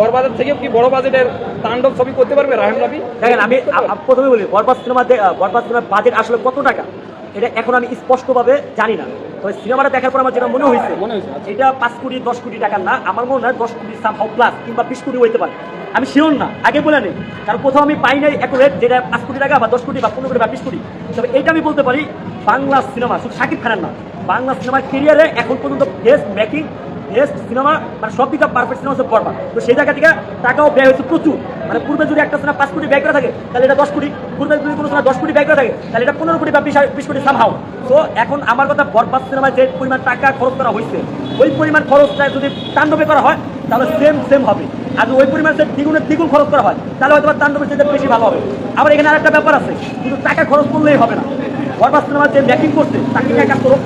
বড়বাজার থেকে কি বড় বাজেটের তাণ্ডব ছবি করতে পারবে রাহেন রাবি? দেখেন আমি প্রথমে বলি বরবাদ সিনেমা বরবাদ সিনেমার বাজেট আসলে কত টাকা? এটা এখন আমি স্পষ্টভাবে জানি না। তবে সিনেমাটা দেখার পর আমার যেটা মনে হয়েছে মনে আচ্ছা। এটা পাঁচ কোটি দশ কোটি টাকার না আমার মনে হয় দশ কোটি সামহাও প্লাস কিংবা বিশ কোটি হইতে পারে। আমি শিওর না আগে বলে নেই। কারণ কোথাও আমি পাই নাই এক রেট যেটা পাঁচ কোটি টাকা বা দশ কোটি বা পনেরো কোটি বা বিশ কোটি। তবে এটা আমি বলতে পারি বাংলা সিনেমা শুধু শাকিব খানের না বাংলা সিনেমার কেরিয়ারে এখন পর্যন্ত বেস্ট মেকিং বেস্ট সিনেমা মানে সব দিকে পারফেক্ট সিনেমা হচ্ছে বরবাদ তো সেই জায়গা থেকে টাকাও ব্যয় হয়েছে প্রচুর। মানে পূর্বে যদি একটা সিনেমা পাঁচ কোটি ব্যয় করে থাকে, তাহলে এটা দশ কোটি। পূর্বে যদি কোনো সিনেমা দশ কোটি ব্যয় করে থাকে, তাহলে এটা পনেরো কোটি বা বিশ বিশ কোটি সামহাও তো এখন আমার কথা বরবাদ সিনেমায় যে পরিমাণ টাকা খরচ করা হয়েছে, ওই পরিমাণ খরচটা যদি তাণ্ডবে করা হয়, তাহলে সেম সেম হবে। আর ওই পরিমাণ দ্বিগুণের দ্বিগুণ খরচ করা হয়, তাহলে হয়তো তাণ্ডবের চেয়ে বেশি ভালো হবে। আবার এখানে আরেকটা ব্যাপার আছে, কিন্তু টাকা খরচ করলেই হবে না। বরবাদ সিনেমা যে মেকিং করছে, তাকে কাজ করো?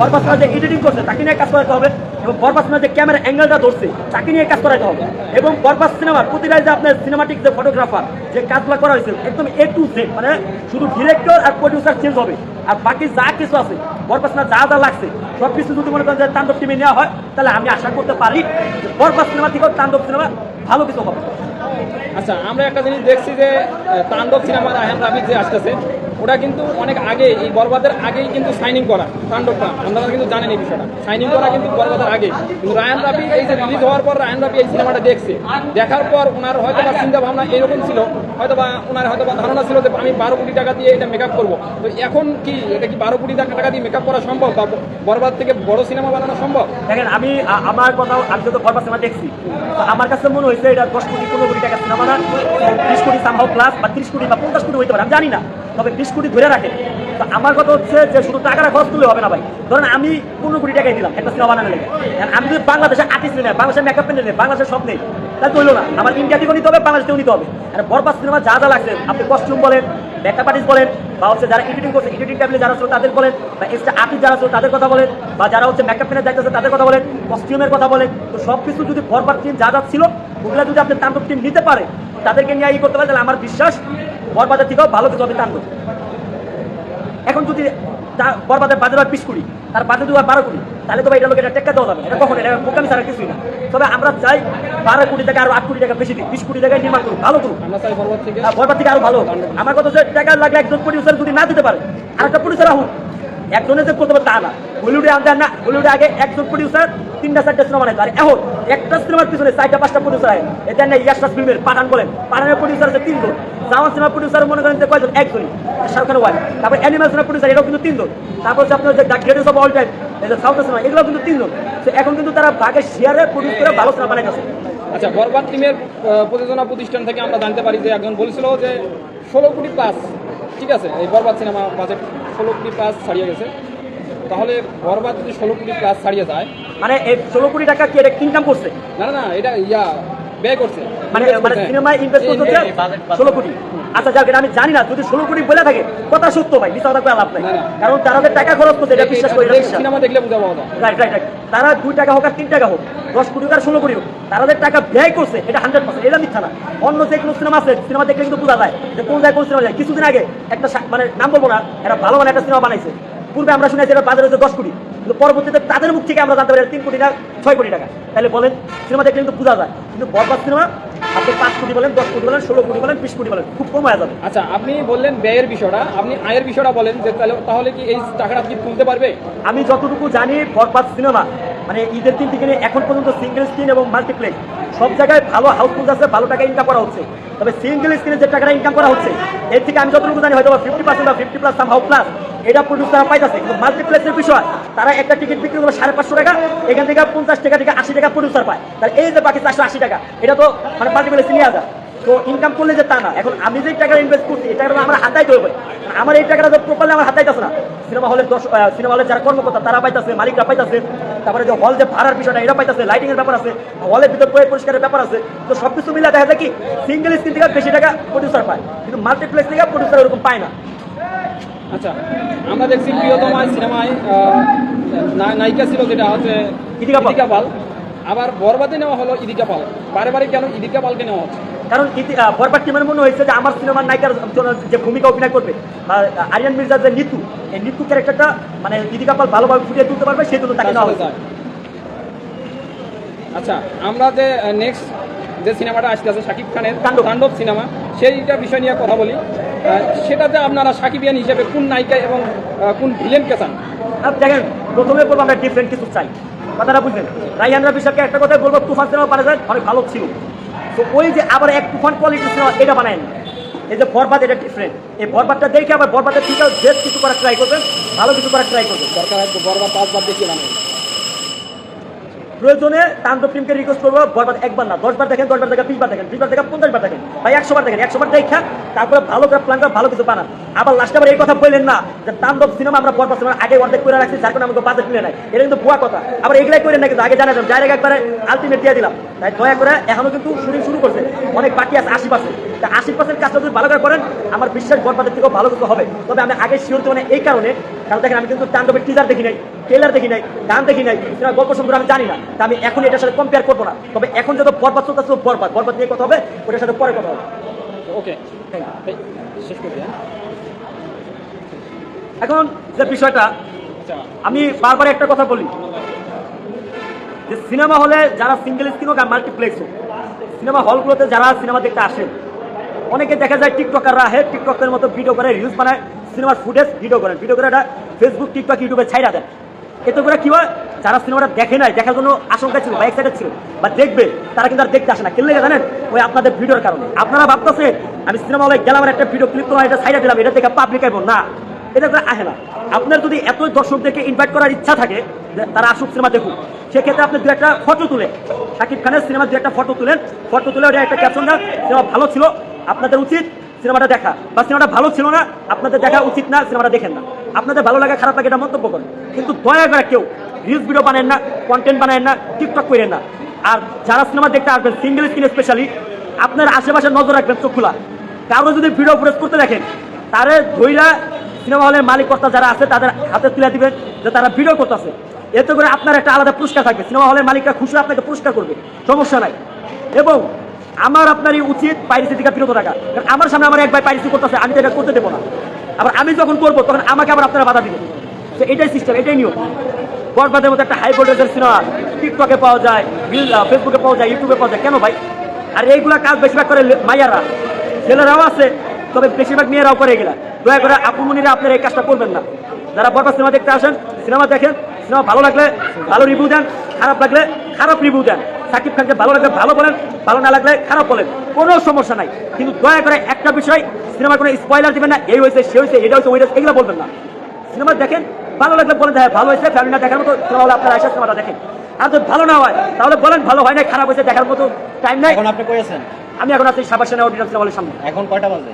বরবাদ সিনেমা যে এডিটিং করছে, তাকে নিয়ে কাজ করাতে হবে এবং বরবাদ সিনেমা যে ক্যামেরা অ্যাঙ্গেলটা ধরছে, তাকে নিয়ে কাজ করাতে হবে। এবং বরবাদ সিনেমার প্রতিটা যে আপনার সিনেমাটিক যে ফটোগ্রাফার যে কাজগুলো করা হয়েছে, একদম এ টু জেড মানে শুধু ডিরেক্টর আর প্রডিউসার চেঞ্জ হবে। আর বাকি যা কিছু আছে, বরবাদ সিনেমা যা যা লাগছে সব কিছু যদি মনে করেন যে তাণ্ডব টিমে নেওয়া হয়, তাহলে আমি আশা করতে পারি যে বরবাদ সিনেমা থেকেও তাণ্ডব সিনেমা ভালো কিছু হবে। আচ্ছা আমরা একটা জিনিস দেখছি যে তাণ্ডব সিনেমা রাহেন রাবির যে আসতেছে ওটা কিন্তু অনেক আগে, এই বরবাদের আগেই কিন্তু সাইনিং করা, তাণ্ডবটা। আপনারা কিন্তু জানেন এই বিষয়টা। সাইনিং করা কিন্তু বরবাদের আগে। কিন্তু রায়ান রাবি এই যে রিলিজ হওয়ার পর রায়ান রাবি এই সিনেমাটা দেখছে। দেখার পর ওনার হয়তো বা চিন্তা ভাবনা এরকম ছিল হয়তো বা ওনার হয়তো বা ধারণা ছিল যে আমি বারো কোটি টাকা দিয়ে এটা মেকআপ করব। তো এখন কি এটা কি বারো কোটি টাকা দিয়ে মেকআপ করা সম্ভব বা বরবাদ থেকে বড় সিনেমা বানানো সম্ভব? দেখেন, আমি আমার কথা আমি যত বরবাদ সিনেমা দেখছি আমার কাছে মনে হয়েছে এটা দশ কোটি, পনেরো কোটি টাকা সিনেমা না ত্রিশ কোটি সামহাও প্লাস বা ত্রিশ কোটি বা পঞ্চাশ কোটি হইতে পারে, আমি জানি না। তবে বিশ কোটি ধরে রাখে। তো আমার কথা হচ্ছে যে শুধু টাকাটা খরচ করলে হবে না ভাই। ধরেন আমি পনেরো কোটি টাকাই দিলাম, একটা সিনেমা বানানো লেগে। আমি যদি বাংলাদেশে আর্টিস্ট নেই বাংলাদেশের মেকআপ পেন নেই বাংলাদেশের সব নেই, তাহলে তো হইল না। আমার ইন্ডিয়া থেকেও নিতে হবে, বাংলাদেশেও নিতে হবে। আর সিনেমা যা যা লাগছে, আপনি কস্টিউম বলেন মেকআপ আর্টিস্ট বলেন, বা হচ্ছে যারা এডিটিং করছে এডিটিং টেবিলে যারা ছিল তাদের বলেন, বা এক্সট্রা আর্টিস্ট যারা ছিল তাদের কথা বলেন, বা যারা হচ্ছে মেকআপ পেনের দায়িত্ব তাদের কথা বলেন কস্টিউমের কথা বলেন। তো সব কিছু যদি বরবাদ টিম যা যা ছিল, ওগুলো যদি আপনি তাণ্ডব টিম নিতে পারে, তাদেরকে নিয়ে ই করতে পারে, তাহলে আমার বিশ্বাস বরবাদের থেকেও ভালো কিছু হবে তাণ্ডব। এখন যদি বরবাদের বাজার হয় বিশ কোটি তার বাজার দুবার বারো কোটি তাহলে তো ভাই এটা লোক এটা টেক্কা দেওয়া যাবে এটা কখন? এটা বোকামি ছাড়া কিছুই না। তবে আমরা চাই বারো কোটি টাকা আরও আট কোটি টাকা বেশি দিই বিশ কোটি টাকায় নির্মাণ করুন ভালো করুক। বরবার বরবাদ থেকে আর বরবাদ থেকে আরও ভালো আমার কথা হচ্ছে টাকা লাগলে একজন প্রডিউসার যদি না দিতে পারে আর একটা প্রডিউসার হোক। একজনের যে করতে পারে তা না হলিউডে আনতে না হলিউডে আগে একজন প্রডিউসার তিনটা, চারটা সিনেমা বানাইতো। আর এখন একটা সিনেমার পিছনে চারটা, পাঁচটা প্রডিউসার আছে এটা না ইয়াসরাস ফিল্মের পাঠান বলেন। পাঠানের প্রডিউসার আছে তিনজন। জামান সিনেমার প্রডিউসার মনে করেন যে কয়জন? একজনই। শাহরুখ খান ওয়াই তারপর অ্যানিমাল সিনেমার প্রডিউসার এটাও কিন্তু তিনজন। তারপর হচ্ছে আপনার যে the greatest of all time যে সাউথ সিনেমা এগুলো কিন্তু তিনজন। তো এখন কিন্তু তারা ভাগে শেয়ারে প্রডিউস করে ভালো সিনেমা বানাইতেছে। আচ্ছা বরবাদ টিমের প্রযোজনা প্রতিষ্ঠান থেকে আমরা জানতে পারি যে একজন বলেছিল যে ষোলো কোটি প্লাস ঠিক আছে, এই বরবাদ সিনেমা বাজেট ষোলো কোটি প্লাস ছাড়িয়ে গেছে। তাহলে বরবাদ যদি ষোলো কোটি প্লাস ছাড়িয়ে যায় মানে এই ষোলো কোটি টাকা কি এটা ইনকাম করছে? না না না এটা ইয়া ব্যয় করছে। মানে মানে সিনেমায় ইনভেস্ট করতে হচ্ছে? ষোলো কোটি। আচ্ছা যাক আমি জানি না। যদি ষোলো কোটি বলে থাকে কথা সত্য ভাই মিথ্যা কথা লাভ নাই। কারণ তারা যে টাকা খরচ করছে এটা বিশ্বাস করি সিনেমা দেখলে বুঝা পাওয়া রাইট রাইট রাইট তারা দুই টাকা হোক আর তিন টাকা হোক দশ কোটি হোক আর ষোলো কোটি হোক তারা যে টাকা ব্যয় করছে এটা হান্ড্রেড পার্সেন্ট এটা মিথ্যা না। অন্য যে কোনো সিনেমা আছে সিনেমা দেখলে কিন্তু বোঝা যায় যে কোন জায়গায় কোন সিনেমা যায়। কিছুদিন আগে একটা মানে নাম বলব না একটা ভালো মানে একটা সিনেমা বানাইছে। পূর্বে আমরা শুনেছি এটা বাজারে হচ্ছে দশ কোটি কিন্তু পরবর্তীতে তাদের মুখ থেকে আমরা জানতে পারি তিন কোটি টাকা ছয় কোটি টাকা। তাহলে বলেন সিনেমা দেখলে কিন্তু বোঝা যায় কিন্তু বরবাদ সিনেমা আপনি পাঁচ কোটি বলেন দশ কোটি বলেন ষোলো কোটি বলেন বিশ কোটি বলেন খুব কম হয়ে যাবে। আচ্ছা আপনি বললেন ব্যয়ের বিষয়টা আপনি আয়ের বিষয়টা বলেন যে তাহলে তাহলে কি এই টাকাটা কি তুলতে পারবে? আমি যতটুকু জানি বরবাদ সিনেমা মানে ঈদের দিন থেকে এখন পর্যন্ত সিঙ্গেল স্ক্রিন এবং মাল্টিপ্লেক্স সব জায়গায় ভালো হাউসফুল আছে, ভালো টাকা ইনকাম করা হচ্ছে। তবে সিঙ্গেল স্ক্রিনে যে টাকাটা ইনকাম করা হচ্ছে, এর থেকে আমি যতটুকু জানি হয়তো ফিফটি পার্সেন্ট বা ফিফটি প্লাস হাউ প্লাস এটা প্রডিউসার পাইতেছে। কিন্তু মাল্টিপ্লেক্সের বিষয়, তারা একটা টিকিট বিক্রি করবে সাড়ে পাঁচশো টাকা, এখান থেকে পঞ্চাশ টাকা থেকে আশি টাকা প্রডিউসার পায়। তাহলে এই যে বাকি চারশো আশি টাকা, এটা তো মানে মাল্টিপ্লেক্স নিয়ে আসা। তো ইনকাম করলে যে তা না। এখন আমি যে টাকা ইনভেস্ট করছি, এই টাকাটা আমার হাতাইতে হবে আমার এই টাকাটা তো প্রপারলি আমার হাতাইতেছে না। সিনেমা হলের দশ সিনেমা হলের যারা কর্মকর্তা, তারা পাইতেছে, মালিকরা পাইতেছে। তারপরে যে হল যে ভাড়ার বিষয়টা এটা পাইতেছে লাইটিং এর ব্যাপার আছে হলের ভিতর পরে পরিষ্কারের ব্যাপার আছে তো সব কিছু মিলে দেখা যায় কি সিঙ্গেল স্ক্রিন থেকে বেশি টাকা প্রডিউসার পায় কিন্তু মাল্টিপ্লেক্স থেকে প্রডিউসার ওরকম পায় না। আচ্ছা আমরা দেখছি প্রিয়তমায় সিনেমায় নায়িকা ছিল যেটা হচ্ছে। ইদিকা পাল। আবার বরবাদে নেওয়া হলো ইদিকা পাল। বারে বারে কেন ইদিকা পালকে নেওয়া হচ্ছে? কারণ আহ, টিমের মনে হয়েছে যে আমার সিনেমার নায়িকার যে ভূমিকা অভিনয় করবে। আরিয়ান মির্জার যে নিতু এই নিতু ক্যারেক্টারটা মানে ইদিকা পাল ভালোভাবে ফুটিয়ে তুলতে পারবে সেই জন্য তাকে নেওয়া হয়েছে। আচ্ছা আমরা যে নেক্সট যে সিনেমাটা আসতেছে শাকিব খানের তাণ্ডব। সিনেমা সেইটা বিষয় নিয়ে কথা বলি। সেটাতে আপনারা সাকিবিয়ান হিসেবে কোন নায়িকা এবং কোন ভিলেনকে চান? দেখেন প্রথমে বলব আমরা ডিফারেন্ট কিছু চাই। কথাটা বুঝলেন? রাইহান রবি সাহেবকে একটা কথা বলব তুফান সিনেমা পারে যায় অনেক ভালো ছিল। তো ওই যে আবার এক তুফান কোয়ালিটি সিনেমা এটা বানায় না এই যে বরবাদ, এটা ডিফারেন্ট এই বরবাদটা দেখে আবার বরবাদের ঠিক বেশ কিছু করার ট্রাই করবেন, ভালো কিছু করার ট্রাই করবেন। সরকার একটু বরবার পাঁচবার দেখিয়ে বানাবেন প্রয়োজনে তান্ত্র টিমকে রিকোয়েস্ট করব বরবার একবার না, দশবার দেখেন দশবার দেখেন, বিশবার দেখেন বিশবার দেখেন পঞ্চাশ বার দেখেন ভাই একশো বার দেখেন একশো বার দেখা তারপরে ভালো করে প্ল্যান করে ভালো কিছু বানান। আবার লাস্টে আবার এই কথা বললেন না, যে তান্ডব সিনেমা আমরা বরবার সিনেমা আগে অর্ধেক করে রাখছি, যার কারণে আমাকে বাজেট মিলে নাই। এটা কিন্তু ভুয়া কথা। আবার এগুলাই করে না কিন্তু, আগে জানা যান ডাইরেক্ট একবারে আলটিমেট দিয়ে দিলাম। তাই দয়া করে এখনও কিন্তু শুটিং শুরু করছে। অনেক বাকি আছে আশি পার্সেন্ট তা আশি পার্সেন্ট কাজটা যদি ভালো করে করেন আমার বিশ্বাস বরবাদের থেকেও ভালো কিছু হবে। তবে আমি আগে শিওর মানে এই কারণে কারণ দেখেন আমি কিন্তু তাণ্ডবের টিজার দেখি নাই ট্রেলার দেখি নাই গান দেখি নাই সিনেমা গল্প সম্পর্কে আমি জানি না। তা আমি এখন এটার সাথে কম্পেয়ার করব না। তবে এখন যত বরবাদ চলতেছে বরবাদ বরবাদ নিয়ে কথা হবে ওটার সাথে পরে কথা হবে। ওকে শেষ করি এখন যে বিষয়টা আচ্ছা। আমি বারবার একটা কথা বলি। যে সিনেমা হলে যারা সিঙ্গেল স্ক্রিন হোক আর মাল্টিপ্লেক্স হোক সিনেমা হলগুলোতে যারা সিনেমা দেখতে আসেন, অনেকে দেখা যায় টিকটকাররা আহে টিকটকের মতো ভিডিও করে রিলস বানায় সিনেমার ফুটেজ ভিডিও করেন। ভিডিও করে এটা ফেসবুক টিকটক ইউটিউবে ছাইরা দেন। এতে করে কি হয়, যারা সিনেমাটা দেখে নাই, দেখার জন্য আশঙ্কা ছিল, বা এক্সাইটেড ছিল, বা দেখবে, তারা কিন্তু আর দেখতে আসে না। কেন লেগে জানেন? ওই আপনাদের ভিডিওর কারণে। আপনারা ভাবতেছে আমি সিনেমা হলে গেলাম একটা ভিডিও ক্লিক করলাম এটা সাইডে দিলাম, এটা দেখে পাবলিক না। এটা করে আসে না। আপনার যদি এত দর্শকদেরকে ইনভাইট করার ইচ্ছা থাকে তারা আসুক সিনেমা দেখুক, সেক্ষেত্রে আপনি দু একটা ফটো তুলে শাকিব খানের সিনেমা দু একটা ফটো তুলেন। ফটো তুলে ওটা একটা ক্যাপশন দেন, সিনেমা ভালো ছিল, আপনাদের উচিত সিনেমাটা দেখা। বা সিনেমাটা ভালো ছিল না, আপনাদের দেখা উচিত না, সিনেমাটা দেখেন না। আপনাদের ভালো লাগে, খারাপ লাগে, এটা মন্তব্য করেন। কিন্তু দয়া করে কেউ রিলস ভিডিও বানায় না কন্টেন্ট বানায় না টিকটক করেন না। আর যারা সিনেমা দেখতে আসবেন সিঙ্গেল স্ক্রিন স্পেশালি আপনার আশেপাশে নজর রাখবেন, চোখ খোলা। কারও যদি ভিডিও ফুটেজ করতে দেখেন, তারে ধইরা সিনেমা হলের মালিক কর্তা যারা আছে, তাদের হাতে তুলে দিবেন যে তারা ভিডিও করতেছে। এতে করে আপনার একটা আলাদা পুরস্কার থাকবে। সিনেমা হলের মালিকরা খুশি আপনাকে পুরস্কার করবে। সমস্যা নাই। এবং আমার আপনারই উচিত পাইরেসি থেকে বিরত রাখা কারণ আমার সামনে আমার এক ভাই পাইরেসি করতেছে, আমি তো এটা করতে দেবো না। আবার আমি যখন করব, তখন আমাকে আবার আপনারা বাধা দিবেন। তো এটাই সিস্টেম এটাই নিয়ম। বরবাদের মতো একটা হাই সিনেমা টিকটকে পাওয়া যায় ফেসবুকে পাওয়া যায় ইউটিউবে পাওয়া যায়। কেন ভাই? আর এইগুলা কাজ বেশিরভাগ করে মাইয়ারা। ছেলেরাও আছে তবে বেশিরভাগ মেয়েরাও করে এগুলা। দয়া করে আপুমনিরা আপনারা এই কাজটা করবেন না। যারা বরবাদ সিনেমা দেখতে আসেন, সিনেমা দেখেন, সিনেমা ভালো লাগলে ভালো রিভিউ দেন, খারাপ লাগলে খারাপ রিভিউ দেন। সাকিব খানকে ভালো লাগলে ভালো বলেন, ভালো না লাগলে খারাপ বলেন। কোনো সমস্যা নাই। কিন্তু দয়া করে একটা বিষয়, সিনেমার কোনো স্পয়লার দেবেন না, এই হয়েছে, সে হয়েছে, এটা হয়েছে ওইটা এগুলো বলবেন না। সিনেমা দেখেন ভালো লাগলে বলেন হ্যাঁ ভালো হয়েছে ফ্যামিলি না দেখার মতো সিনেমা হলে আপনারা এসে সিনেমাটা দেখেন। আর যদি ভালো না হয় তাহলে বলেন ভালো হয় না খারাপ হয়েছে দেখার মতো টাইম নাই। এখন আপনি কই আছেন? আমি এখন আছি সাবাস সেনা অডিটার সামনে। এখন কয়টা বাজে?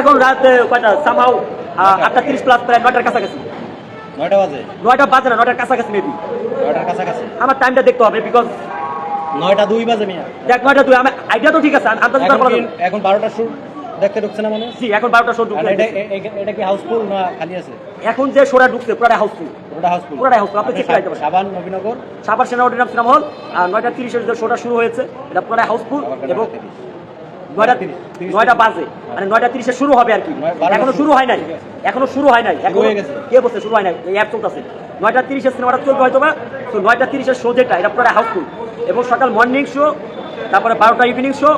এখন রাত কয়টা? সামাও আটটা তিরিশ প্লাস প্রায় নয়টার কাছাকাছি। নয়টা বাজে? নয়টা বাজে না নয়টার কাছাকাছি মেবি নয়টার কাছাকাছি? আমার টাইমটা দেখতে হবে বিকজ নয়টা দুই বাজে মিয়া। দেখ নয়টা দুই আমার আইডিয়া তো ঠিক আছে আমি এখন বারোটা শুট দেখতে ঢুকছে না মানে জি এখন বারোটা শো ঢুকছে এটা কি হাউসফুল না খালি আছে? এখন যে শোটা ঢুকছে পুরাটা হাউসফুল। পুরোটা হাউসফুল। পুরোটাই houseful, আপনি check করে দেখতে পারেন। সাবান নবীনগর। সাবার সেনা অডিটার সিনেমা হল নয়টা তিরিশের যে শোটা শুরু হয়েছে এটা পুরাটা হাউসফুল এবং নয়টা তিরিশ। নয়টা তিরিশ, তিরিশ বাজে। মানে নয়টা তিরিশে শুরু হবে আর কি। এখনও শুরু হয় নাই। এখনও শুরু হয় নাই। এখনও। কে বলছে শুরু হয় নাই? এই অ্যাপ চলতেছে। নয়টা তিরিশের সিনেমাটা চলবে হয়তো বা তো নয়টা তিরিশের শো যেটা এটা পুরো হাউসফুল। এবং সকাল মর্নিং শো তারপরে বারোটা ইভিনিং শো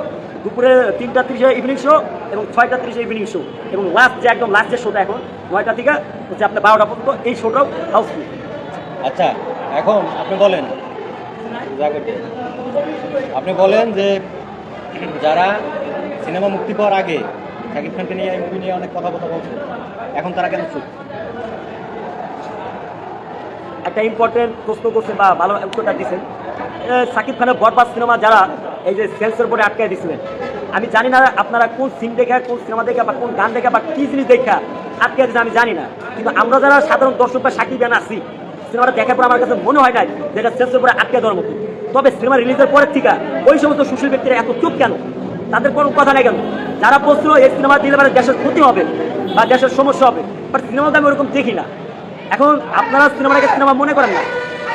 দুপুরে তিনটা তিরিশে ইভিনিং শো এবং ছয়টা তিরিশে ইভিনিং শো এবং লাস্ট যে একদম লাস্টের শোটা এখন নয়টা থেকে হচ্ছে আপনার বারোটা পর্যন্ত এই শোটাও হাউসফুল আচ্ছা এখন আপনি বলেন। আপনি বলেন যে যারা সিনেমা মুক্তি পাওয়ার আগে শাকিব খানকে নিয়ে মুভি নিয়ে অনেক কথা কথা বলছে এখন তারা কেন চুপ? একটা ইম্পর্টেন্ট প্রশ্ন করছেন বা ভালো উত্তরটা দিচ্ছেন। শাকিব খানের বরবাদ সিনেমা যারা এই যে সেন্সর বোর্ডে আটকে দিছিলেন আমি জানি না আপনারা কোন সিন দেখে, কোন সিনেমা দেখে বা কোন গান দেখে বা কি জিনিস দেখা আটকে দিচ্ছে আমি জানি না। কিন্তু আমরা যারা সাধারণ দর্শক বা সাকিব গান আছি সিনেমাটা দেখার পর আমার কাছে মনে হয় না যে এটা সেন্সর বোর্ডে আটকে দেওয়ার মতো। তবে সিনেমা রিলিজের পরের থেকে ওই সমস্ত সুশীল ব্যক্তিরা এত চুপ কেন? তাদের কোনো কথা নেই কেন? যারা বলছিল এই সিনেমা দিলে মানে দেশের ক্ষতি হবে বা দেশের সমস্যা হবে বাট সিনেমাতে আমি ওরকম দেখি না। এখন আপনারা সিনেমাটাকে সিনেমা মনে করেন না।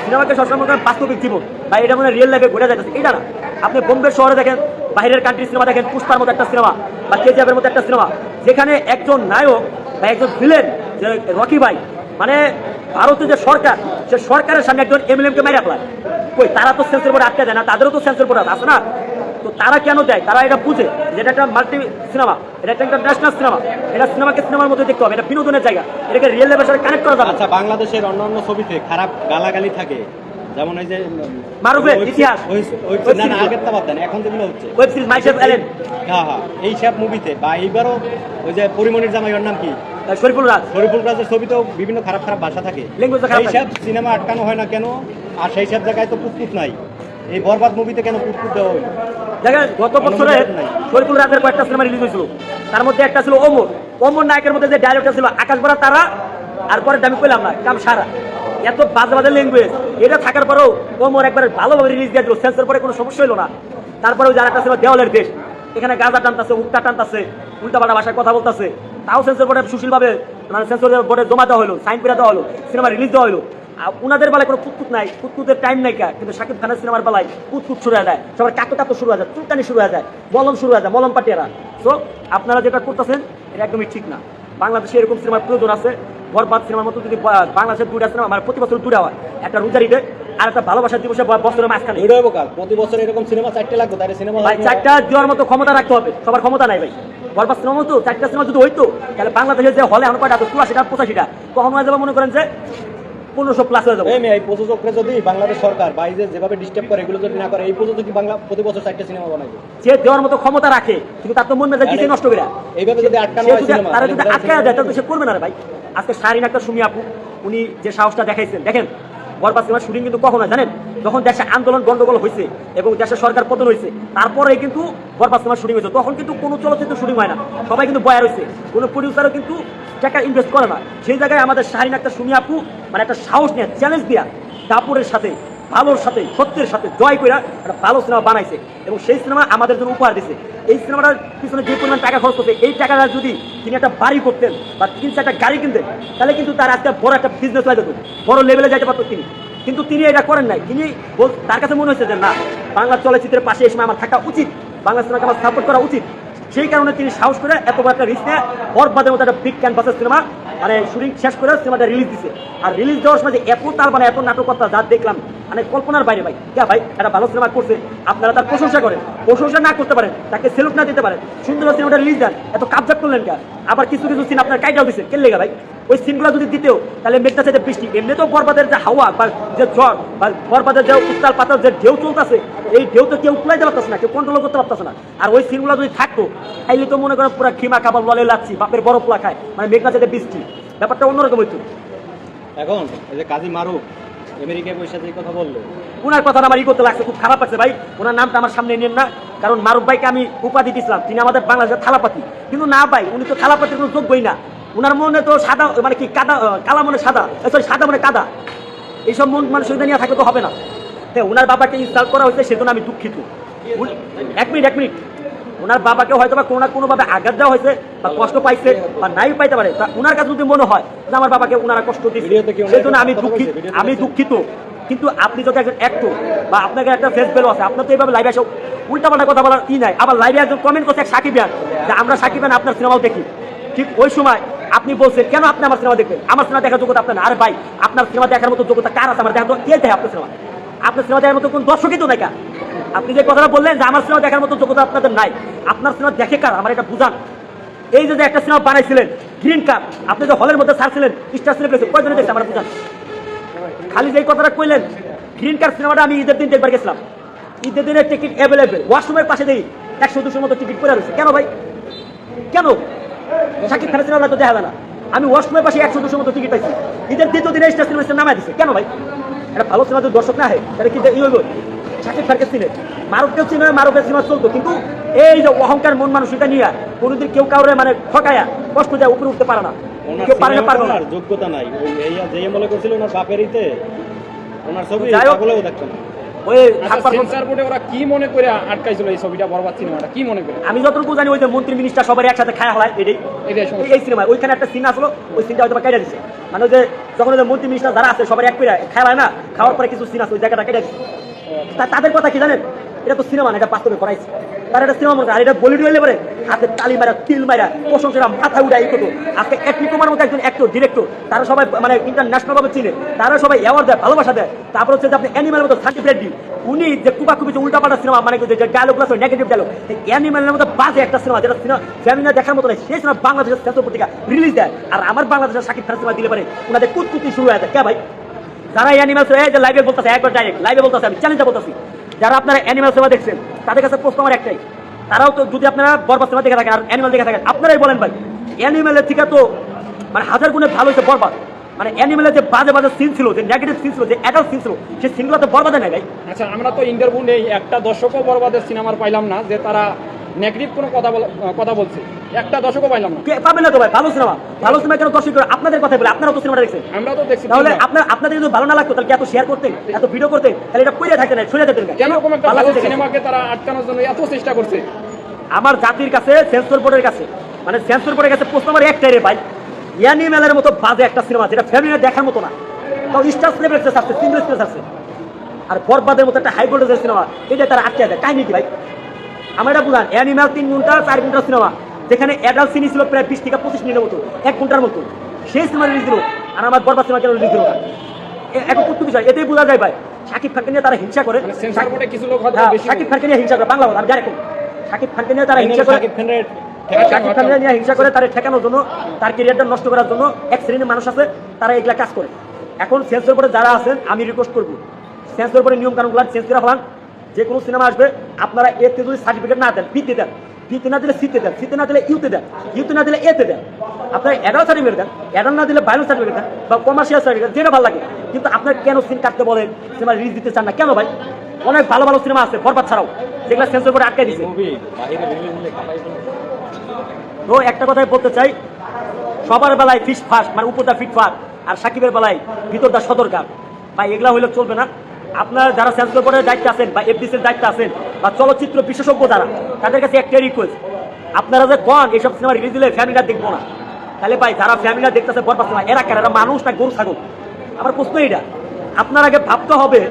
সিনেমাকে সবসময় মনে করেন বাস্তবিক জীবন, বা এটা মনে রিয়েল লাইফে ঘুরে যাচ্ছে এটা না। আপনি বোম্বে শহরে দেখেন বাইরের কান্ট্রি সিনেমা দেখেন, পুষ্পার মতো একটা সিনেমা বা কেজিএফের মতো একটা সিনেমা যেখানে একজন নায়ক বা একজন ভিলেন যে রকি ভাই মানে ভারতের যে সরকার, সে সরকারের সামনে একজন এমএলএম কে মেরে ফেলায়। কই, তারা তো সেন্সর বোর্ডে আটকে দেয় না, তাদেরও তো সেন্সর বোর্ড আছে না? তো তো তারা কেন দেয়? তারা এটা বুঝে যে এটা একটা মাল্টি সিনেমা এটা একটা ইন্টারন্যাশনাল সিনেমা এটা সিনেমাকে সিনেমার মধ্যে দেখতে হবে, এটা বিনোদনের জায়গা, এটাকে রিয়েল লেভেলের সাথে কানেক্ট করা যাবে আচ্ছা বাংলাদেশের অন্যান্য ছবিতে খারাপ গালাগালি থাকে। যেমন এই যে মারুফের ইতিহাস। না না সিরিজ। আগের তা বাদ দেন এখন যেগুলো হচ্ছে। Web series myself Allen. হ্যাঁ হ্যাঁ এই সব মুভিতে বা এইবারও ওই যে পরিমণির জামাই ওর নাম কি? শরীফুল রাজ। শরীফুল রাজের ছবিতেও বিভিন্ন খারাপ খারাপ ভাষা থাকে। সেই সব সিনেমা আটকানো হয় না কেন? আর সেই সব জায়গায় তো পুতপুত নাই। এই বরবাদ মুভিতে কেন পুতপুত দেওয়া হলো? দেখেন গত বছরে নাই। শরীফুল রাজের কয়েকটা সিনেমা রিলিজ হয়েছিল। তার মধ্যে একটা ছিল ওমর। ওমর নায়কের মধ্যে যে ডায়লগটা ছিল আকাশ ভরা তারা আর পরে আমি কইলাম না কাম সারা। এত বাজে বাজে ল্যাঙ্গুয়েজ এটা থাকার পরেও ওমর একবার ভালোভাবে রিলিজ দিয়ে দিল সেন্সর পরে কোনো সমস্যা হলো না। তারপরেও যারা একটা ছিল দেওয়ালের দেশ, এখানে গাঁজা টানতাছে উক্কা টানতাছে উল্টা পাল্টা ভাষায় কথা বলতাছে, তাও সেন্সর বোর্ডে সুশীলভাবে মানে সেন্সর বোর্ডে জমা দেওয়া হলো সাইন করে দেওয়া হলো সিনেমা রিলিজ দেওয়া হলো আর উনাদের বেলায় কোনো কুতকুত নাই, কুতকুতের টাইম নাই কা, কিন্তু শাকিব খানের সিনেমার বেলায় কুতকুত শুরু হয়ে যায়, সবার কাতো কাতো শুরু হয়ে যায়, চুলকানি শুরু হয়ে যায়, মলম শুরু হয়ে যায়, মলম পাটিয়ারা। সো আপনারা যেটা করতেছেন, এটা একদমই ঠিক না। বাংলাদেশে এরকম সিনেমার প্রয়োজন আছে বরবাদ সিনেমার মতো যদি বাংলাদেশের দুটা সিনেমা মানে প্রতি বছর দুটা হয়। একটা রোজারিতে আর একটা ভালোবাসার দিবসে বছরের মাঝখানে। এটাই প্রতি বছর এরকম সিনেমা চারটে লাগবে তাই সিনেমা ভাই চারটা দেওয়ার মতো ক্ষমতা রাখতে হবে। সবার ক্ষমতা নাই ভাই। বরবাদ সিনেমা মতো চারটা সিনেমা যদি হইতো তাহলে বাংলাদেশের যে হলে আমার কয়টা চুরাশিটা পঁচাশিটা। কখন হয়ে যাবে মনে করেন যে পনেরোশো প্লাস হয়ে যাবে। এই যদি বাংলাদেশ সরকার বা এই যেভাবে ডিস্টার্ব করে এগুলো যদি না করে এই প্রযোজক কি বাংলা প্রতি বছর চারটে সিনেমা বানাইবে যে দেওয়ার মতো ক্ষমতা রাখে কিন্তু তার তো মন মেজাজ কিছু নষ্ট করে। এইভাবে যদি আটকানো হয় তারা যদি বোধহয় যায় তাহলে সে করবে না রে ভাই। আজকে সারিন একটা সুমি আপু, উনি যে সাহসটা দেখাইছেন, দেখেন, বরবাদ সিনেমার শুটিং কিন্তু কখন হয় জানেন? যখন দেশে আন্দোলন গন্ডগোল হয়েছে এবং দেশের সরকার পতন হয়েছে তারপরে কিন্তু বরবাদ সিনেমার শুটিং হয়েছে তখন কিন্তু কোনো চলচ্চিত্র শুটিং হয় না। সবাই কিন্তু বয়া রয়েছে কোনো প্রডিউসারও কিন্তু টাকা ইনভেস্ট করে না। সেই জায়গায় আমাদের শাহিন একটা সুমি আপু মানে একটা সাহস নেয়া চ্যালেঞ্জ দেওয়া দাপুরের সাথে ভালোর সাথে, সত্যের সাথে জয় করে একটা ভালো সিনেমা বানাইছে এবং সেই সিনেমা আমাদের জন্য উপহার দিছে। এই সিনেমাটার পিছনে যে পরিমাণ টাকা খরচ করছে, এই টাকাটা যদি তিনি একটা বাড়ি করতেন বা তিন চারটা গাড়ি কিনতেন, তাহলে কিন্তু তার আজকে বড় একটা বিজনেস হয়ে যেত, বড় লেভেলে যাইতে পারতো তিনি। কিন্তু তিনি এটা করেন নাই। তিনি তার কাছে মনে হয়েছে যে, না, বাংলা চলচ্চিত্রের পাশে সময় আমার থাকা উচিত। বাংলা সিনেমাকে আমার সাপোর্ট করা উচিত। সেই কারণে তিনি সাহস করে এত বড় একটা রিস্ক নিয়ে বরবাদের মতো একটা বিগ ক্যানভাসের সিনেমা মানে শুটিং শেষ করে সিনেমাটা রিলিজ দিছে। আর রিলিজ দেওয়ার সময় এত তার মানে এত নাটকতা যা দেখলাম মানে কল্পনার বাইরে ভাই। কে ভাই, একটা ভালো সিনেমা করছে, আপনারা তার প্রশংসা করেন। প্রশংসা না করতে পারেন, তাকে সেলুট না দিতে পারেন। সুন্দর সিনেমাটা রিলিজ দেন, এত কাবজাত করলেন কে আবার কিছু কিছু সিন আপনার কাইটাও দিচ্ছে কেন লেগে ভাই? ওই সিনগুলো যদি দিতেও তাহলে মেঘটা চাইতে বৃষ্টি। এমনি তো বরবাদের যে হাওয়া বা যে ঝড় বা বরবাদের যে উত্তাল পাতার যে ঢেউ চলতেছে এই ঢেউ তো কেউ কুলাইতে পারতেছে না কেউ কন্ট্রোল করতে পারতেছে না। আর ওই সিনগুলো যদি থাকতো তাইলে তো মনে করেন পুরো খিমা কাবাব ললে লাচ্ছি বাপের বড় পোলা খায় মানে মেঘনা চাইতে বৃষ্টি। ব্যাপারটা অন্যরকম হইতো। এখন এই যে কাজী মারুফ আমেরিকায় বসে যে কথা বলল। ওনার কথা আমার ই করতে লাগছে খুব খারাপ লাগছে ভাই। ওনার নামটা আমার সামনে নেন না কারণ মারুফ ভাইকে আমি উপাধি দিয়েছিলাম তিনি আমাদের বাংলাদেশের থালাপাতি। কিন্তু না ভাই উনি তো থালাপাতির কোনো যোগ্যই না। ওনার মনে তো সাদা মানে কি কাদা কালা মনে সাদা সরি সাদা মনে কাদা। এইসব মন মানসিকতা নিয়ে থাকলে তো হবে না। হ্যাঁ ওনার বাবাকে ইনস্টল করা হয়েছে সেজন্য আমি দুঃখিত। এক মিনিট এক মিনিট। ওনার বাবাকে হয়তো বা কোনো না কোনোভাবে আঘাত দেওয়া হয়েছে বা কষ্ট পাইছে বা নাই পাইতে পারে। তা ওনার কাছে যদি মনে হয় যে আমার বাবাকে ওনারা কষ্ট দিচ্ছে ভিডিওতে সেই জন্য আমি দুঃখিত আমি দুঃখিত। কিন্তু আপনি যদি একজন অ্যাক্টর বা আপনাকে একটা ফেস ভ্যালু আছে আপনার তো এইভাবে লাইভে এসে উল্টা পাল্টা কথা বলার ই নাই। আবার লাইভে একজন কমেন্ট করছে এক সাকিব যে আমরা সাকিব আপনার সিনেমাও দেখি। ঠিক ওই সময় আপনি বলছেন, কেন আপনি আমার সিনেমা দেখবেন আমার সিনেমা দেখার যোগ্যতা আপনার আরে ভাই, আপনার সিনেমা দেখার মতো যোগ্যতা কার আছে? আমার দেখার তো কে দেখে আপনার সিনেমা? আপনার সিনেমা দেখার মতো কোন দর্শকই তো দেখা আপনি যে কথাটা বললেন যে আমার সিনেমা দেখার মতো যোগ্যতা আপনাদের নাই, আপনার সিনেমা দেখে কার? আমার এটা বুঝান। এই যে যে একটা সিনেমা বানাইছিলেন, গ্রিন কার্ড আপনি যে হলের মধ্যে ছাড়ছিলেন, স্টার সিনেপ্লেক্সে কয়জনে দেখছে আমার বুঝান? খালি যেই কথাটা কইলেন, গ্রিন কার্ড সিনেমাটা আমি ঈদের দিন দেখবার গেছিলাম। ঈদের দিনের টিকিট অ্যাভেলেবেল ওয়াশরুমের পাশে দেই একশো দুশোর মতো টিকিট করে রয়েছে। কেন ভাই? কেন? শাকিব খানের সিনেমা তো দেখা যায় না। আমি ওয়াশরুমের পাশে একশো দুশোর মতো টিকিট পাইছি। ঈদের দ্বিতীয় দিনে স্টার সিনেমা নামাই দিছে। কেন ভাই? এটা ভালো সিনেমা যদি দর্শক না হয় তাহলে কি ই হইব? শাকিব খানকে চিনে। মারুফকেও চিনে মারুফের সিনেমা চলতো। কিন্তু এই যে অহংকার মন মানসিকতা নিয়ে কোনোদিন কেউ কাউরে মানে ঠকায়া কষ্ট দেয় উপরে উঠতে পারে না। কেউ পারে না পারবে না। যোগ্যতা নাই। যে মনে করছিল ওনার বাপেরইতে ওনার ছবি দেখতো না। ওই আচ্ছা সেন্সার বোর্ডে ওরা কি মনে করে আটকাইছিল এই ছবিটা? বরবাদ সিনেমাটা কি মনে করে? আমি যতটুকু জানি ওই যে মন্ত্রী মিনিস্টার সবাই একসাথে খায় হলায় এটাই। এই- সিনেমায়। ওইখানে একটা সিন আসলো ওই সিনটা হয়তো কেটে দিচ্ছে মানে যে যখন ওই মন্ত্রী মিনিস্টার যারা আছে সবাই এক করে খায় না খাওয়ার পরে কিছু সিন আছে ওই জায়গাটা কেটে দিচ্ছে তাদের কথা কি জানেন? এটা তো সিনেমা এটা বাস্তবে করাইছে। তার একটা সিনেমা মনে করে, আর এটা বলিউড পারে হাতে তালি মারা তিল মারা প্রশংসা মাথা উড়া এই করতো আজকে একটি কুমার মতো একজন অ্যাক্টর ডিরেক্টর তারা সবাই মানে ইন্টারন্যাশনাল ভাবে চিনে তারা সবাই অ্যাওয়ার্ড দেয় ভালোবাসা দেয়। তারপর হচ্ছে যে আপনি অ্যানিমেলের মতো সার্টিফিকেট দিন। উনি যে কুবা কুবি যে উল্টাপাল্টা সিনেমা মানে যে ডায়লগ আছে নেগেটিভ ডায়লগ অ্যানিমেলের মতো বাজে একটা সিনেমা যেটা সিনেমা ফ্যামিলি দেখার মতো নয় সেই সিনেমা বাংলাদেশের শ্রেষ্ঠ পত্রিকা রিলিজ দেয়। আর আমার বাংলাদেশের সাকিব খান সিনেমা দিলে পারে ওনাদের কুতকুতি শুরু হয়ে যায়। কে ভাই? যারা অ্যানিমেলস এই যে লাইভে বলতেছে, একবার ডাইরেক্ট লাইভে বলতেছে, আমি চ্যালেঞ্জে বলতেছি। যারা আপনারা অ্যানিমেল সেবা দেখছেন, তাদের কাছে প্রশ্ন আমার একটাই। তারাও তো যদি আপনারা বরবাদ সিনেমা দেখে থাকেন আর অ্যানিমেল দেখে থাকেন, আপনারাই বলেন ভাই অ্যানিমেলের থেকে তো মানে হাজার গুণে ভালো হয়েছে বরবাদ। মানে অ্যানিমেলের যে বাজে বাজে সিন ছিল, যে নেগেটিভ সিন ছিল, যে অ্যাডাল্ট সিন ছিল, সেই সিনগুলো তো বরবাদে নেই ভাই। আচ্ছা আমরা তো ইন্টারভিউ নেই, একটা দর্শকও বরবাদের সিনেমার পাইলাম না, যে তারা নেগেটিভ কোনো কথা কথা বলছে। একটা দর্শকও পাইলাম না। পাবেন না তো ভাই? ভালো সিনেমা। ভালো সিনেমা কেন দর্শক আপনাদের কথা বলে আপনারাও তো সিনেমাটা দেখছেন। আমরা তো দেখছি তাহলে আপনার আপনাদের যদি ভালো না লাগতো তাহলে কি এত শেয়ার করতেন? এত ভিডিও করতেন? তাহলে এটা কইরে থাকতেন না সরে যেতেন কেন এরকম একটা ভালো? সিনেমাকে তারা আটকানোর জন্য এত চেষ্টা করছে? আমার জাতির কাছে সেন্সর বোর্ডের কাছে মানে সেন্সর বোর্ডের কাছে প্রশ্ন আমার একটাই রে ভাই। অ্যানিমেলের মতো বাজে একটা সিনেমা যেটা ফ্যামিলি দেখার মতো না। তাও স্টার স্পেস আছে সিঙ্গেল স্পেস আছে। আর বরবাদের মতো একটা হাই ভোল্টেজের সিনেমা এটা তারা আটকে দেয়। কাহিনী কি ভাই? আমার এটা বুঝান অ্যানিমেল তিন ঘণ্টা চার ঘণ্টার সিনেমা যেখানে অ্যাডাল্ট সিনি ছিল প্রায় বিশ থেকে পঁচিশ মিনিটের মতো এক ঘণ্টার মতো। সেই সিনেমা রিলিজ দিল আর আমার বরবাদ সিনেমা কেন রিলিজ দিল না? এখন কত বিষয় এটাই বোঝা যায় ভাই শাকিব খানকে নিয়ে তারা হিংসা করে। মানে হয়তো হ্যাঁ, শাকিব খানকে নিয়ে হিংসা করে বাংলা কথা আমি জানি শাকিব খানকে নিয়ে তারা হিংসা করে। সাকিব শাকিব খানকে নিয়ে হিংসা করে তার ঠেকানোর জন্য তার ক্যারিয়ারটা নষ্ট করার জন্য এক শ্রেণির মানুষ আছে তারা এগুলা কাজ করে। এখন সেন্সর বোর্ডে যারা আছেন আমি রিকোয়েস্ট করব সেন্সর বোর্ডের নিয়ম কানুনগুলো চেঞ্জ করে ফেলান। যে কোনো সিনেমা আসবে আপনারা এতে যদি সার্টিফিকেট না দেন বিতে দেন বিতে না দিলে সিতে দেন সিতে না দিলে ইউতে দেন ইউতে না দিলে এতে দেন। আপনারা অ্যাডাল সার্টিফিকেট দেন অ্যাডাল না দিলে বায়োল সার্টিফিকেট দেন বা কমার্শিয়াল সার্টিফিকেট যেটা ভালো লাগে। কিন্তু আপনার কেন সিন কাটতে বলেন সিনেমা রিলিজ দিতে চান না? কেন ভাই? অনেক ভালো ভালো সিনেমা আছে বরবাদ ছাড়াও। যেগুলো সেন্সর করে আটকে দিচ্ছে তো একটা কথাই বলতে চাই সবার বেলায় ফিস ফাস্ট মানে উপরটা ফিট ফাস্ট আর সাকিবের বেলায় ভিতর দা সদরকার। বা এগুলা হইলে চলবে না। আপনারা যারা সেন্সর বোর্ডের দায়িত্বে আছেন বা এফডিসির দায়িত্বে আছেন বা চলচ্চিত্র বিশেষজ্ঞ যারা, তাদের কাছে একটাই রিকোয়েস্ট আপনারা যে কন এইসব সিনেমা রিলিজ দিলে ফ্যামিলিটা দেখব না। তাহলে ভাই, যারা ফ্যামিলিটা দেখতেছে বরবাদ সিনেমা এরা কারা? এরা মানুষ না গরু, ছাগল? আমার প্রশ্ন এইটা, আপনার আগে ভাবতে হবে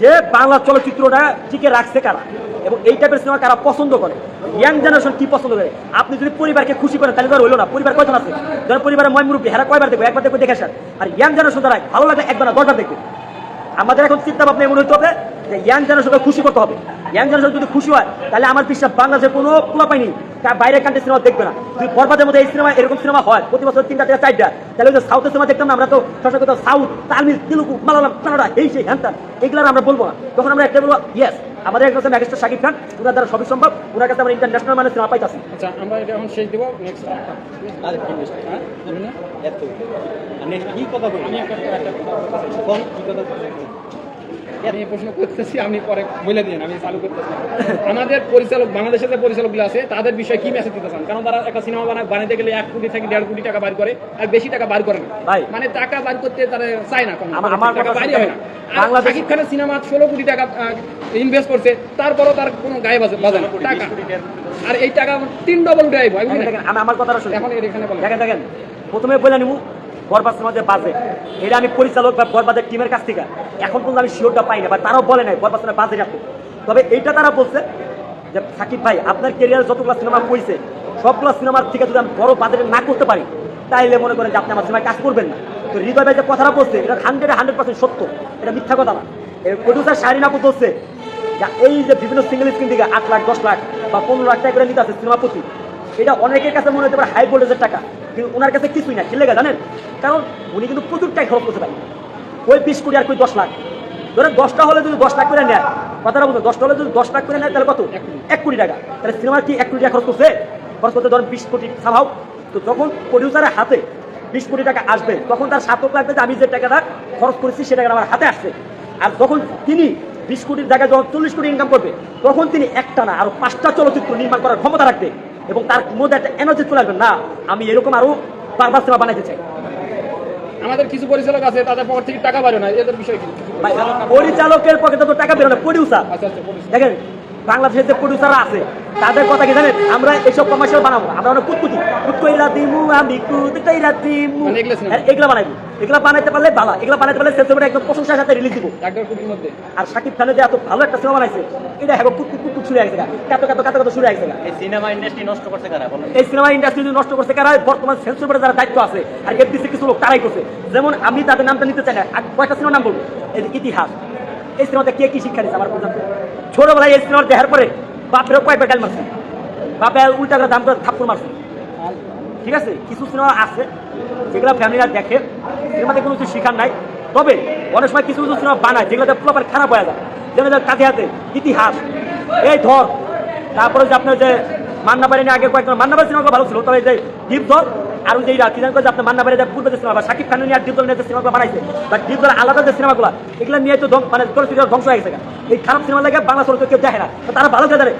যে বাংলা চলচ্চিত্রটা টিকে রাখছে কারা? এবং এই টাইপের সিনেমা কারা পছন্দ করে? ইয়াং জেনারেশন কি পছন্দ করে? আপনি যদি পরিবারকে খুশি করেন, তাহলে তো আর হইল না, পরিবার কয়জন আছে? যারা পরিবারের ময় মুরব্বী, হেরা কয়বার দেখবে? একবার দেখবে, দেখে আসেন। আর ইয়াং জেনারেশন দ্বারা ভালো লাগে একবার না, দশবার দেখবে আমাদের এখন চিন্তা ভাবনা এমন হইতে হবে যে ইয়াং জেনারেশনকে খুশি করতে হবে। ইয়াং জেনারেশন যদি খুশি হয়, তাহলে আমার বিশ্বাস বাংলাদেশের কোনো খোলা পাইনি বাইরের কান্ট্রি সিনেমা দেখবে না। যদি বরবাদের মধ্যে এই সিনেমা এরকম সিনেমা হয়, প্রতি বছর তিনটা থেকে চারটা, তাহলে ওই সাউথের সিনেমা দেখতাম আমরা তো সবসময় কোথাও সাউথ তামিল, তেলুগু, মালায়ালাম, কানাডা, এই সেই, হ্যান এগুলো আমরা বলব না। তখন আমরা একটা বলব ইয়েস আমাদের একজন ম্যাজিস্ট্রেট শাকিব খান ওনার দ্বারা সবই সম্ভব। ওনার কাছে আমরা ইন্টারন্যাশনাল মানে সিনেমা পাইতাছি। আচ্ছা আমরা এটা এখন শেষ দেবো নেক্সট আর এত। কি কথা বলি আমি একটা কথা বলতে চাই। কোন কি কথা বলি? প্রশ্ন করতেছি আপনি পরে বলে দিন আমি চালু করতেছি। আমাদের পরিচালক বাংলাদেশের যে পরিচালকগুলো আছে তাদের বিষয়ে কি মেসেজ দিতে চান? কারণ তারা একটা সিনেমা বানায় বানাতে গেলে এক কোটি থেকে দেড় কোটি টাকা বার করে আর বেশি টাকা বার করে না। মানে টাকা বার করতে তারা চায় না আমার- আমার টাকা বাইরে হয় না। শাকিব খানের সিনেমা ষোলো কোটি টাকা ইনভেস্ট করছে তারপরও তার কোনো গায়ে বাজে বাজে না। টাকা। আর এই টাকা তিন ডবল ড্রাইভ হয়। আমার কথাটা শুনুন। এখন এখানে দেখেন দেখেন। প্রথমে বলে নিবো বরবাদ সিনেমা যে বাজে। এটা আমি পরিচালক বা বরবাদের টিমের কাছ থেকে এখন পর্যন্ত আমি শিওরটা পাই না বা তারাও বলে নাই বরবাদ বাজে রাখো তবে এইটা তারা বলছে যে, সাকিব ভাই, আপনার কেরিয়ার যতগুলো সিনেমা কইছে সবগুলো সিনেমার থেকে যদি আমি বড় বাজেটে না করতে পারি, তাইলে মনে করেন যে আপনি আমার সিনেমায় কাজ করবেন না। তো হৃদয় ভাই যে কথাটা বলছে, এটা হান্ড্রেড হান্ড্রেড পার্সেন্ট সত্য। এটা মিথ্যা কথা না। প্রডিউসার শাহিন আপু বলছে, যে এই যে বিভিন্ন সিঙ্গেল স্ক্রিন থেকে আট লাখ, দশ লাখ বা পনেরো লাখ টাকা করে নিতে আছে সিনেমা প্রতি, এটা অনেকের কাছে মনে হতে পারে হাই ভোল্টেজের টাকা। কিন্তু ওনার কাছে কিছুই না কি লেগে জানেন? কারণ উনি কিন্তু প্রচুর টাকা খরচ করতে পারেন। ওই বিশ কোটি আর কই দশ লাখ? ধরেন দশটা হলে যদি দশ লাখ করে নেয় কথাটা বলতো দশটা হলে যদি দশ লাখ করে নেয় তাহলে কত? এক কোটি। টাকা। তাহলে সিনেমার কি এক কোটি টাকা খরচ করছে? খরচ করতে ধরেন বিশ কোটি সামাও তো যখন প্রডিউসারের হাতে বিশ কোটি টাকা আসবে তখন তার সাতক লাগবে যে আমি যে টাকাটা খরচ করেছি সে টাকাটা আমার হাতে আসছে। আর যখন তিনি বিশ কোটির জায়গায় যখন চল্লিশ কোটি ইনকাম করবে তখন তিনি একটা না আরও পাঁচটা চলচ্চিত্র নির্মাণ করার ক্ষমতা রাখবে। এবং তার মধ্যে একটা এনার্জি চলে আসবে। না আমি এরকম আরও বারবার সেবা বানাইতে চাই। আমাদের কিছু পরিচালক আছে তাদের পকেট থেকে টাকা বাড়ে না এদের বিষয় কি? পরিচালকের পকেটে তো টাকা বেরো না প্রডিউসার আচ্ছা আচ্ছা। দেখেন বাংলাদেশের যে প্রডিউসাররা আছে তাদের কথা কি জানেন? আমরা এইসব কমার্শিয়াল বানাবো। আমরা অনেক কুতকুতি কুত কইরা দিমু আমি কুত কইরা দিমু। মানে এগুলো? হ্যাঁ, এগুলা বানাইবো। এগুলা বানাইতে পারলে ভালো। এগুলা বানাইতে পারলে সেপ্টেম্বরে একদম প্রশংসার সাথে রিলিজ দিব। আর শাকিব খানের যে এত ভালো একটা সিনেমা বানাইছে এটা হ্যাঁ কুত কুত কুত শুরু হয়ে গেছে কাতো কাতো কাতো কাতো শুরু হয়ে গেছে এই সিনেমা ইন্ডাস্ট্রি নষ্ট করছে কারা বলেন? এই সিনেমা ইন্ডাস্ট্রি যদি নষ্ট করছে কারা বর্তমান সেন্সর বোর্ডে যারা দায়িত্ব আছে আর এফডিসি কিছু লোক তারাই করছে। যেমন আমি তাদের নামটা নিতে চাই না আর কয়টা সিনেমার নাম বলব। এই ইতিহাস। এই সিনেমাতে কে কি শিক্ষা দিচ্ছে আমার পর্যন্ত ছোটবেলায় এই সিনেমা দেখার পরে বাপের কয়েকবার গাল মারছে। বাপে উল্টা করে দাম করে থাপ্পড় মারছে। ঠিক আছে? কিছু সিনেমা আছে যেগুলো ফ্যামিলিরা দেখে সিনেমাতে কোনো কিছু শিখার নাই। তবে অনেক সময় কিছু কিছু সিনেমা বানায় যেগুলোতে প্রপার খারাপ হয়ে যায়। যেন কাঁধে হাতে ইতিহাস, এই ধর, তারপরে যে আপনার যে মান্না বাড়ি আগে কয়েকজন মান্না বাড়ি সিনেমাগুলো ভালো ছিল তবে যে দীপ ধর আর যে কি জানেন যে আপনার মান্না বাড়ি পূর্বে যে সিনেমা শাকিব খান নিয়ে আর দীপ দল নিয়ে যে সিনেমাগুলো বানাইছে বা দীপ দলের আলাদা যে সিনেমাগুলো এগুলো নিয়ে তো মানে চলচ্চিত্র ধ্বংস হয়ে গেছে এই খারাপ সিনেমা লাগে বাংলা চলচ্চিত্র কেউ দেখে না তারা ভালো জানে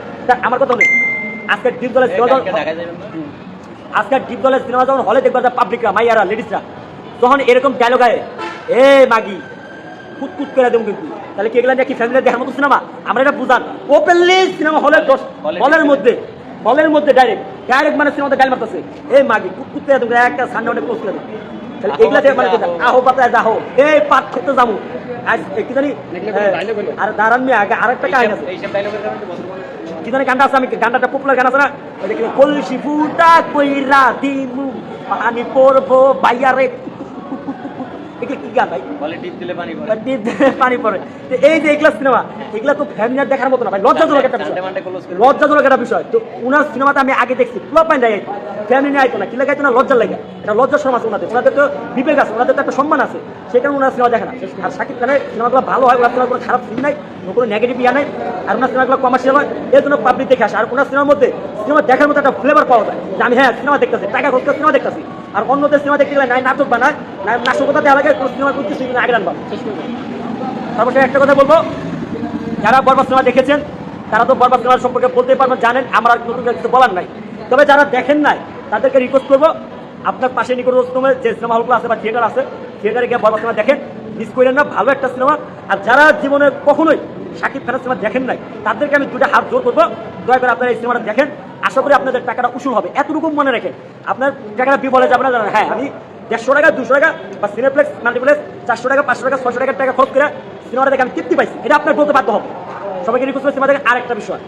আমার কথা নেই আজকে দীপ দলের সিনেমা আজকে ডিপ দলের সিনেমা যখন হলে দেখবে যে পাবলিকরা মাইয়ারা লেডিসরা তখন এরকম ডায়লগ আয় এ মাগি কুত কুত করে দেবো কিন্তু। তাহলে কি এগুলা নিয়ে কি ফ্যামিলি দেখার মতো সিনেমা? আমরা এটা বুঝান। ওপেনলি সিনেমা হলের এ হলের মধ্যে হলের মধ্যে ডাইরেক্ট ডাইরেক্ট মানে সিনেমাতে গাল মারতেছে। এ মাগি একটা সামনে অনেক তাহলে আহো এগুলা দিয়ে মানে বাতায় আহো। আহো পাতায় যাহো এই পাট খেতে যাব। আজ কি জানি এগুলা কোনো dialogue হলো? আর দাঁড়ান মেয়ে আগে আরেকটা কাহিনী আছে। এইসব ডায়লগের কারণে তো বন্ধ করে কি জানি গানটা আছে আমি গানটা পপুলার গান আছে না? ওই যে কি কলসি ফুটা কইরা দিমু পানি পড়ব বাইয়ারে এগুলো কি গান ভাই? বলে টিপ দিলে পানি পড়ে। পানি তো এই যে এগুলা সিনেমা এগুলা তো ফ্যামিলি দেখার মতো না ভাই লজ্জাজনক একটা বিষয়। লজ্জাজনক একটা বিষয়। তো উনার সিনেমাটা আমি আগে দেখছি দেয় ফ্যামিলি নিয়ে আইতো না কি লাগাইতো না লজ্জা লাগে এটা ওনাদের ওনাদের তো বিবেক আছে ওনাদের তো একটা সম্মান আছে। ওনার সিনেমা দেখে না। আর শাকিব খানের সিনেমাগুলো ভালো হয় ওনার সিনেমা কোনো খারাপ সিন নাই কোনো নেগেটিভ ইয়া নাই। আর ওনার সিনেমাগুলো কমার্শিয়াল হয় এর জন্য পাবলিক দেখে আসে। আর ওনার সিনেমার মধ্যে সিনেমা দেখার মতো একটা ফ্লেভার পাওয়া যায়। যে আমি হ্যাঁ সিনেমা দেখতেছি টাকা খরচ সিনেমা দেখতেছি। আর অন্যদের সিনেমা দেখতে গেলে নাই নাটক বানায় না নাশকতা দেওয়া লাগে কোনো সিনেমা করতে সেগুলো আগে রানবা। তারপর একটা কথা বলব, যারা বরবাদ সিনেমা দেখেছেন, তারা তো বরবাদ সিনেমা সম্পর্কে বলতে পারবেন, জানেন, আমার নতুন কিছু বলার নাই। তবে যারা দেখেন নাই, তাদেরকে রিকোয়েস্ট করব, আপনার পাশে নিকটতম যে সিনেমা হলগুলো আছে বা থিয়েটার আছে থিয়েটারে গিয়ে বরবাদ সিনেমা দেখেন মিস করেন না, ভালো একটা সিনেমা। আর যারা জীবনে কখনোই সাকিব খানের সিনেমা দেখেন নাই, তাদেরকে আমি দুটা হাত জোর করব, দয়া করে আপনারা এই সিনেমাটা দেখেন। আশা করি আপনাদের টাকাটা উসুল হবে। এতটুকু মনে রাখেন আপনার টাকাটা বিফলে যাবে না জানেন হ্যাঁ আমি দেড়শো টাকা দুশো টাকা বা সিনেপ্লেক্স মাল্টিপ্লেক্স চারশো টাকা পাঁচশো টাকা ছশো টাকার টাকা খরচ করে সিনেমাটা দেখে আমি তৃপ্তি পাইছি। এটা আপনার বলতে বাধ্য হবে। সবাইকে রিকোয়েস্ট করে সিনেমা দেখেন আরেকটা বিষয়।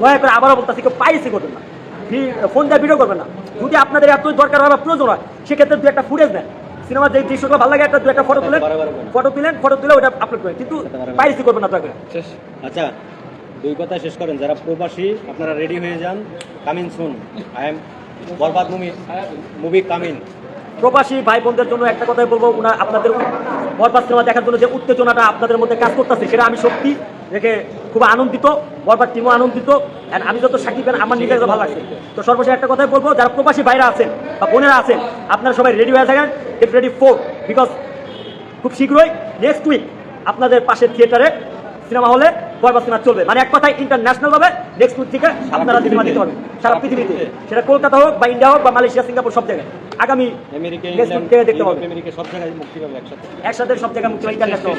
দয়া করে আবারও বলতেছি কেউ পাইসি করবেন না। ফোন দিয়ে ভিডিও করবেন না। যদি আপনাদের এত দরকার হয় বা প্রয়োজন হয় সেক্ষেত্রে দু একটা ফুটেজ নেন সিনেমা যে দৃশ্যগুলো ভালো লাগে একটা দু একটা ফটো তুলেন। বারে বলেন। ফটো তুলেন ফটো তুলে ওটা আপলোড করেন। কিন্তু বারে। পাইসি করবেন না দয়া করে। আচ্ছা দুই কথা শেষ করেন। যারা প্রবাসী, আপনারা রেডি হয়ে যান। Coming soon I am Borbaad movie movie coming প্রবাসী ভাই বোনদের জন্য একটা কথাই বলব উনা আপনাদের বরবাদ সিনেমা দেখার জন্য যে উত্তেজনাটা আপনাদের মধ্যে কাজ করতেছে, সেটা আমি সত্যি দেখে খুব আনন্দিত, বরবাদ টিমও আনন্দিত, and আমি যত সাকিব খান, আমার নিজের ভালো লাগছে। তো সর্বশেষ একটা কথাই বলব, যারা প্রবাসী ভাইরা আছেন বা বোনেরা আছেন, আপনারা সবাই রেডি হয়ে থাকেন গেট রেডি ফোর বিকজ খুব শীঘ্রই নেক্সট উইক আপনাদের পাশের থিয়েটারে সিনেমা হলে বরবাদ সিনেমা চলবে। মানে এক কথায় ইন্টারন্যাশনাল ভাবে নেক্সট উইক থেকে আপনারা সিনেমা দিতে পারবেন সারা পৃথিবীতে। সেটা কলকাতা হোক বা ইন্ডিয়া হোক বা মালয়েশিয়া সিঙ্গাপুর সব জায়গায়। আগামী দেখতে পাবেন একসাথে। সব জায়গায় মুক্তি পাবে। ইন্টারন্যাশনাল